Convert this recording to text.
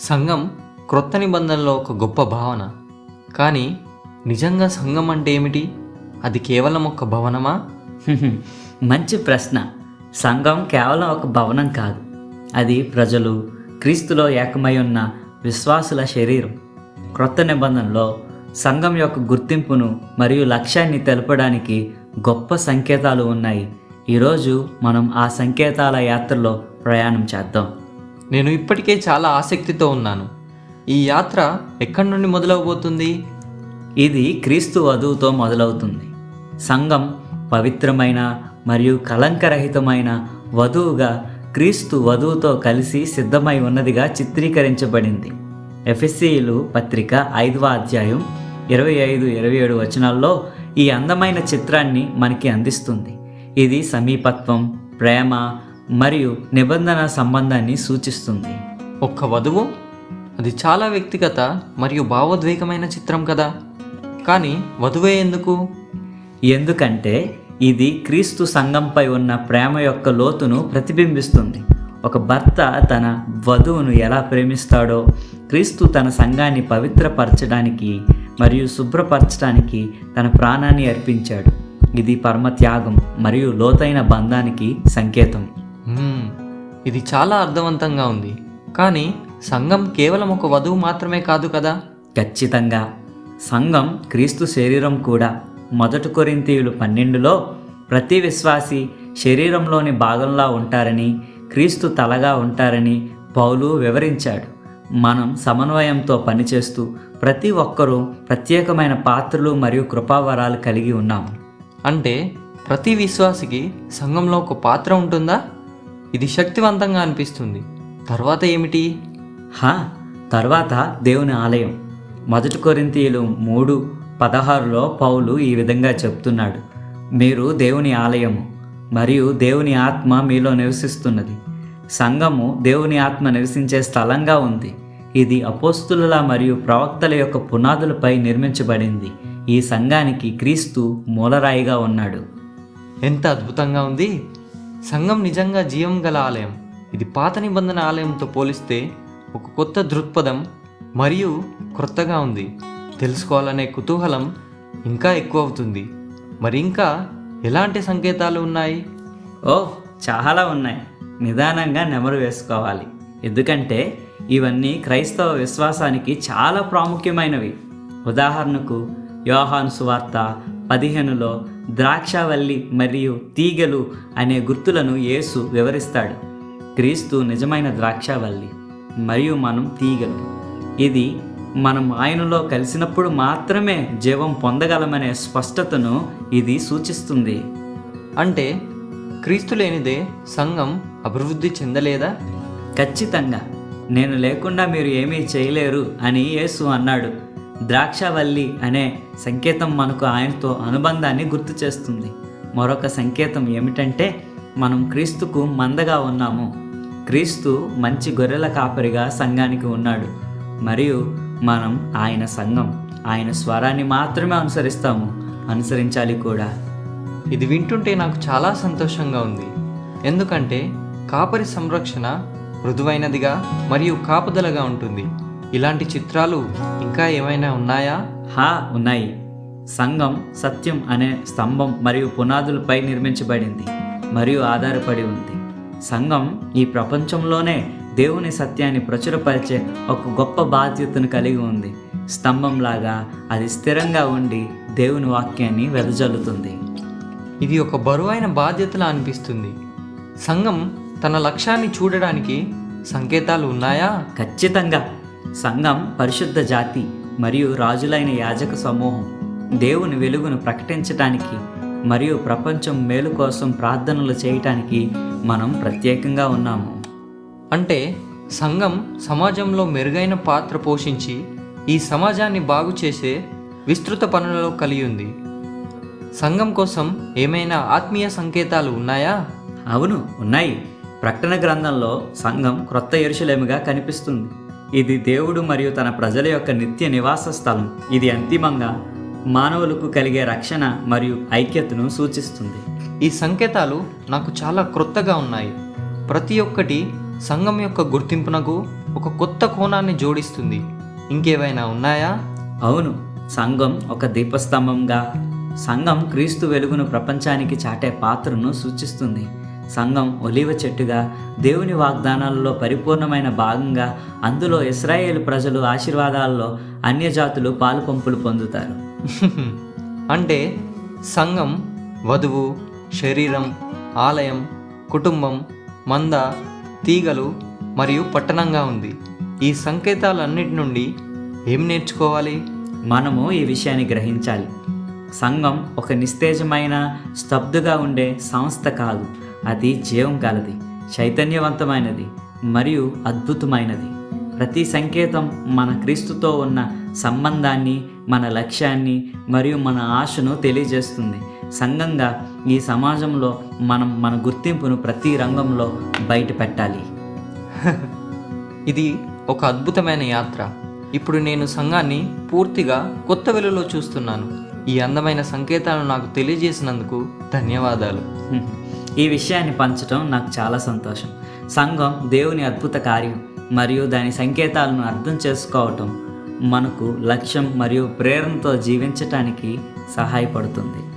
సంఘం క్రొత్త నిబంధనలో ఒక గొప్ప భావన. కానీ నిజంగా సంఘం అంటే ఏమిటి? అది కేవలం ఒక భవనమా? మంచి ప్రశ్న. సంఘం కేవలం ఒక భవనం కాదు. అది ప్రజలు క్రీస్తులో ఏకమై ఉన్న విశ్వాసుల శరీరం. క్రొత్త నిబంధనలో సంఘం యొక్క గుర్తింపును మరియు లక్ష్యాన్ని తెలపడానికి గొప్ప సంకేతాలు ఉన్నాయి. ఈరోజు మనం ఆ సంకేతాల యాత్రలో ప్రయాణం చేద్దాం. నేను ఇప్పటికే చాలా ఆసక్తితో ఉన్నాను. ఈ యాత్ర ఎక్కడి నుండి మొదలవబోతుంది? ఇది క్రీస్తు వధువుతో మొదలవుతుంది. సంఘం పవిత్రమైన మరియు కలంకరహితమైన వధువుగా క్రీస్తు వధువుతో కలిసి సిద్ధమై ఉన్నదిగా చిత్రీకరించబడింది. ఎఫ్ఎస్సీలు పత్రిక ఐదవ అధ్యాయం ఇరవై ఐదు ఇరవై ఏడు వచనాల్లో ఈ అందమైన చిత్రాన్ని మనకి అందిస్తుంది. ఇది సమీపత్వం ప్రేమ మరియు నిబంధన సంబంధాన్ని సూచిస్తుంది. ఒక్క వధువు? అది చాలా వ్యక్తిగత మరియు భావోద్వేగమైన చిత్రం కదా. కానీ వధువే ఎందుకు? ఎందుకంటే ఇది క్రీస్తు సంఘంపై ఉన్న ప్రేమ యొక్క లోతును ప్రతిబింబిస్తుంది. ఒక భర్త తన వధువును ఎలా ప్రేమిస్తాడో క్రీస్తు తన సంఘాన్ని పవిత్రపరచడానికి మరియు శుభ్రపరచడానికి తన ప్రాణాన్ని అర్పించాడు. ఇది పరమత్యాగం మరియు లోతైన బంధానికి సంకేతం. ఇది చాలా అర్థవంతంగా ఉంది. కానీ సంఘం కేవలం ఒక వధువు మాత్రమే కాదు కదా? ఖచ్చితంగా. సంఘం క్రీస్తు శరీరం కూడా. మొదటి కొరింతీయులు పన్నెండులో ప్రతి విశ్వాసి శరీరంలోని భాగంలా ఉంటారని క్రీస్తు తలగా ఉంటారని పౌలు వివరించాడు. మనం సమన్వయంతో పనిచేస్తూ ప్రతి ఒక్కరూ ప్రత్యేకమైన పాత్రలు మరియు కృపావరాలు కలిగి ఉన్నాము. అంటే ప్రతి విశ్వాసికి సంఘంలో ఒక పాత్ర ఉంటుందా? ఇది శక్తివంతంగా అనిపిస్తుంది. తర్వాత ఏమిటి? హా తర్వాత దేవుని ఆలయం. మొదటి కొరింతీయులు మూడు పదహారులో పౌలు ఈ విధంగా చెప్తున్నాడు. మీరు దేవుని ఆలయము మరియు దేవుని ఆత్మ మీలో నివసిస్తున్నది. సంఘము దేవుని ఆత్మ నివసించే స్థలంగా ఉంది. ఇది అపోస్తుల మరియు ప్రవక్తల యొక్క పునాదులపై నిర్మించబడింది. ఈ సంఘానికి క్రీస్తు మూలరాయిగా ఉన్నాడు. ఎంత అద్భుతంగా ఉంది! సంఘం నిజంగా జీవం గల ఆలయం. ఇది పాత నిబంధన ఆలయంతో పోలిస్తే ఒక కొత్త దృక్పథం మరియు క్రొత్తగా ఉంది. తెలుసుకోవాలనే కుతూహలం ఇంకా ఎక్కువ అవుతుంది మరి ఇంకా ఎలాంటి సంకేతాలు ఉన్నాయి? ఓ చాలా ఉన్నాయి. నిదానంగా నెమరు వేసుకోవాలి. ఎందుకంటే ఇవన్నీ క్రైస్తవ విశ్వాసానికి చాలా ప్రాముఖ్యమైనవి. ఉదాహరణకు యోహాను సువార్త పదిహేనులో ద్రాక్షవల్లి మరియు తీగలు అనే గుర్తులను యేసు వివరిస్తాడు. క్రీస్తు నిజమైన ద్రాక్షవల్లి మరియు మనం తీగలు. ఇది మనం ఆయనలో కలిసినప్పుడు మాత్రమే జీవం పొందగలమనే స్పష్టతను ఇది సూచిస్తుంది. అంటే క్రీస్తు లేనిదే సంఘం అభివృద్ధి చెందలేదా? ఖచ్చితంగా. నేను లేకుండా మీరు ఏమీ చేయలేరు అని యేసు అన్నాడు. ద్రాక్షవల్లి అనే సంకేతం మనకు ఆయనతో అనుబంధాన్ని గుర్తు చేస్తుంది. మరొక సంకేతం ఏమిటంటే మనం క్రీస్తుకు మందగా ఉన్నాము. క్రీస్తు మంచి గొర్రెల కాపరిగా సంఘానికి ఉన్నాడు. మరియు మనం ఆయన సంఘం ఆయన స్వరాన్ని మాత్రమే అనుసరిస్తాము. అనుసరించాలి కూడా. ఇది వింటుంటే నాకు చాలా సంతోషంగా ఉంది. ఎందుకంటే కాపరి సంరక్షణ మృదువైనదిగా మరియు కాపుదలగా ఉంటుంది. ఇలాంటి చిత్రాలు ఇంకా ఏమైనా ఉన్నాయా? హా ఉన్నాయి. సంఘం సత్యం అనే స్తంభం మరియు పునాదులపై నిర్మించబడింది మరియు ఆధారపడి ఉంది. సంఘం ఈ ప్రపంచంలోనే దేవుని సత్యాన్ని ప్రచురపరిచే ఒక గొప్ప బాధ్యతను కలిగి ఉంది. స్తంభంలాగా అది స్థిరంగా ఉండి దేవుని వాక్యాన్ని వెదజల్లుతుంది. ఇది ఒక బరువైన బాధ్యతలా అనిపిస్తుంది. సంఘం తన లక్ష్యాన్ని చూడడానికి సంకేతాలు ఉన్నాయా? ఖచ్చితంగా. సంఘం పరిశుద్ధ జాతి మరియు రాజులైన యాజక సమూహం. దేవుని వెలుగును ప్రకటించటానికి మరియు ప్రపంచం మేలు కోసం ప్రార్థనలు చేయటానికి మనం ప్రత్యేకంగా ఉన్నాము. అంటే సంఘం సమాజంలో మెరుగైన పాత్ర పోషించి ఈ సమాజాన్ని బాగు చేసే విస్తృత పనులలో కలిగి ఉంది. సంఘం కోసం ఏమైనా ఆత్మీయ సంకేతాలు ఉన్నాయా? అవును ఉన్నాయి. ప్రకటన గ్రంథంలో సంఘం క్రొత్త ఎరుషలేముగా కనిపిస్తుంది. ఇది దేవుడు మరియు తన ప్రజల యొక్క నిత్య నివాస స్థలం. ఇది అంతిమంగా మానవులకు కలిగే రక్షణ మరియు ఐక్యతను సూచిస్తుంది. ఈ సంకేతాలు నాకు చాలా క్రొత్తగా ఉన్నాయి. ప్రతి ఒక్కటి సంఘం యొక్క గుర్తింపునకు ఒక కొత్త కోణాన్ని జోడిస్తుంది. ఇంకేవైనా ఉన్నాయా? అవును సంఘం ఒక దీపస్తంభంగా సంఘం క్రీస్తు వెలుగును ప్రపంచానికి చాటే పాత్రను సూచిస్తుంది. సంఘం ఒలివ చెట్టుగా దేవుని వాగ్దానాలలో పరిపూర్ణమైన భాగంగా అందులో ఇస్రాయేల్ ప్రజలు ఆశీర్వాదాల్లో అన్యజాతులు పాలు పంపులు పొందుతారు. అంటే సంఘం వధువు శరీరం ఆలయం కుటుంబం మంద తీగలు మరియు పట్టణంగా ఉంది. ఈ సంకేతాలన్నిటి నుండి ఏం నేర్చుకోవాలి? మనము ఈ విషయాన్ని గ్రహించాలి. సంఘం ఒక నిస్తేజమైన స్తబ్దుగా ఉండే సంస్థ కాదు. అది జీవం కలది చైతన్యవంతమైనది మరియు అద్భుతమైనది. ప్రతి సంకేతం మన క్రీస్తుతో ఉన్న సంబంధాన్ని మన లక్ష్యాన్ని మరియు మన ఆశను తెలియజేస్తుంది. సంఘంగా ఈ సమాజంలో మనం మన గుర్తింపును ప్రతి రంగంలో బయట పెట్టాలి ఇది ఒక అద్భుతమైన యాత్ర. ఇప్పుడు నేను సంఘాన్ని పూర్తిగా కొత్త వెలులో చూస్తున్నాను. ఈ అందమైన సంకేతాలను నాకు తెలియజేసినందుకు ధన్యవాదాలు. ఈ విషయాన్ని పంచడం నాకు చాలా సంతోషం. సంఘం దేవుని అద్భుత కార్యం మరియు దాని సంకేతాలను అర్థం చేసుకోవటం మనకు లక్ష్యం మరియు ప్రేరణతో జీవించటానికి సహాయపడుతుంది.